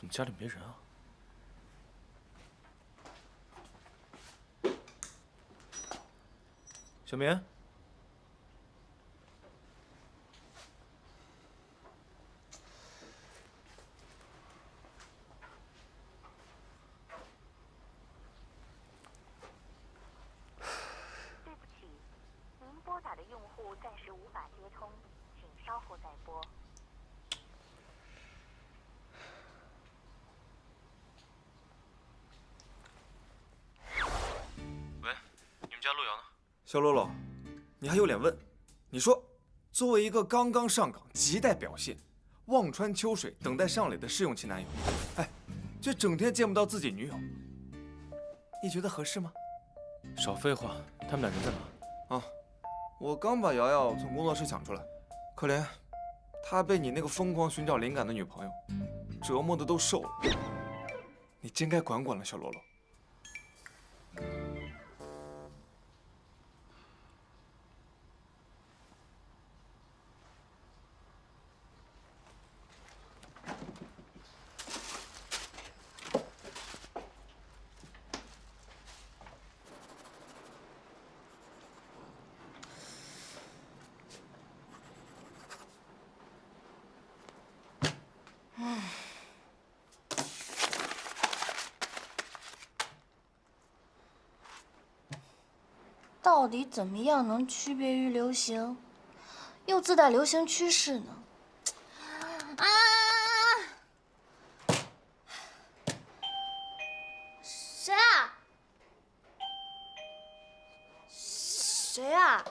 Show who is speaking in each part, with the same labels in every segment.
Speaker 1: 怎么家里没人啊？小明，
Speaker 2: 对不起，您拨打的用户暂时无法接通，请稍后再拨。
Speaker 3: 小洛洛，你还有脸问？你说，作为一个刚刚上岗、亟待表现、望穿秋水、等待上垒的试用期男友，哎，却整天见不到自己女友，你觉得合适吗？
Speaker 1: 少废话，他们俩人在哪？
Speaker 3: 啊，我刚把瑶瑶从工作室抢出来，可怜，她被你那个疯狂寻找灵感的女朋友折磨的都瘦了。你真该管管了，小洛洛。
Speaker 4: 到底怎么样能区别于流行，又自带流行趋势呢？啊！谁啊？谁啊？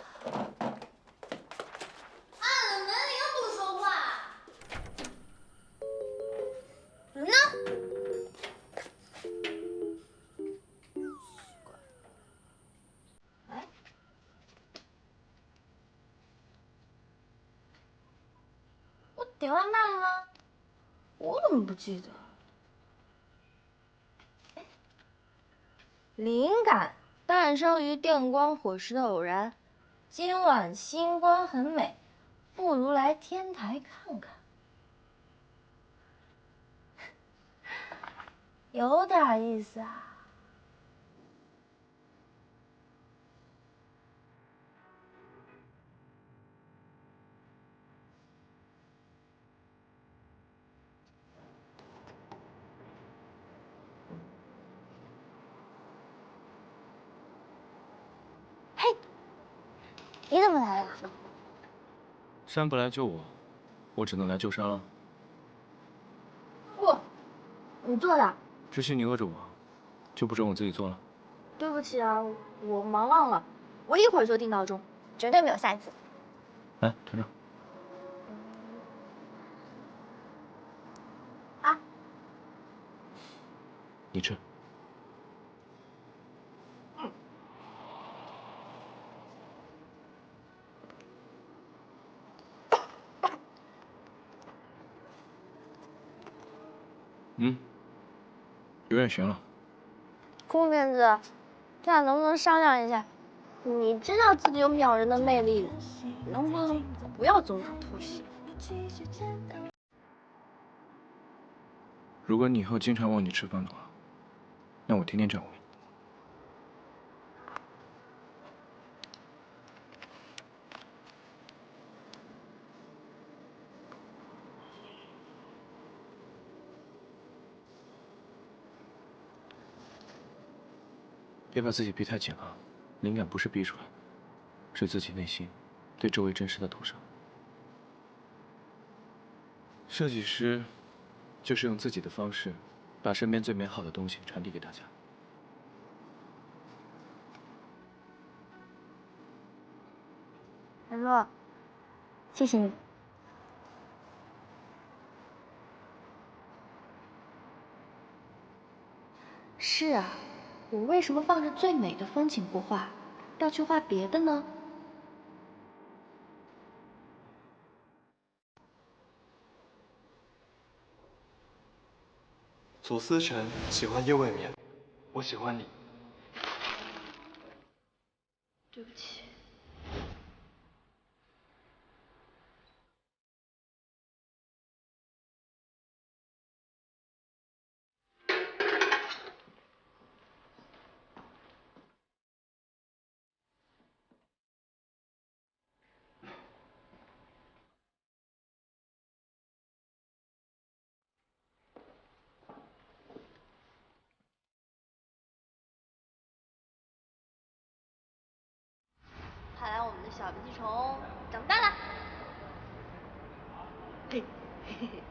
Speaker 4: 点外卖了吗？我怎么不记得？哎灵感诞生于电光火石的偶然。今晚星光很美，不如来天台看看。有点意思啊。你怎么来了？
Speaker 1: 山不来救我，我只能来救山了。
Speaker 4: 不，你做的。
Speaker 1: 只许你饿着我，就不准我自己做了。
Speaker 4: 对不起啊，我忙忘了，我一会儿就定闹钟，绝对没有下一次。
Speaker 1: 来，尝尝。
Speaker 4: 啊，
Speaker 1: 你吃。嗯，有点悬了。
Speaker 4: 空明子，咱俩能不能商量一下？你知道自己有秒人的魅力，能不能不要总是突袭？
Speaker 1: 如果你以后经常忘记吃饭的话，那我天天照顾你。别把自己逼太紧了，灵感不是逼出来的，是自己内心对周围真实的投射。设计师就是用自己的方式，把身边最美好的东西传递给大家。
Speaker 4: 海洛，谢谢你。是啊，我为什么放着最美的风景不画，要去画别的呢？
Speaker 5: 左思辰喜欢叶未眠，我喜欢你。
Speaker 4: 对不起。小鼻涕虫长大了。嘿嘿嘿。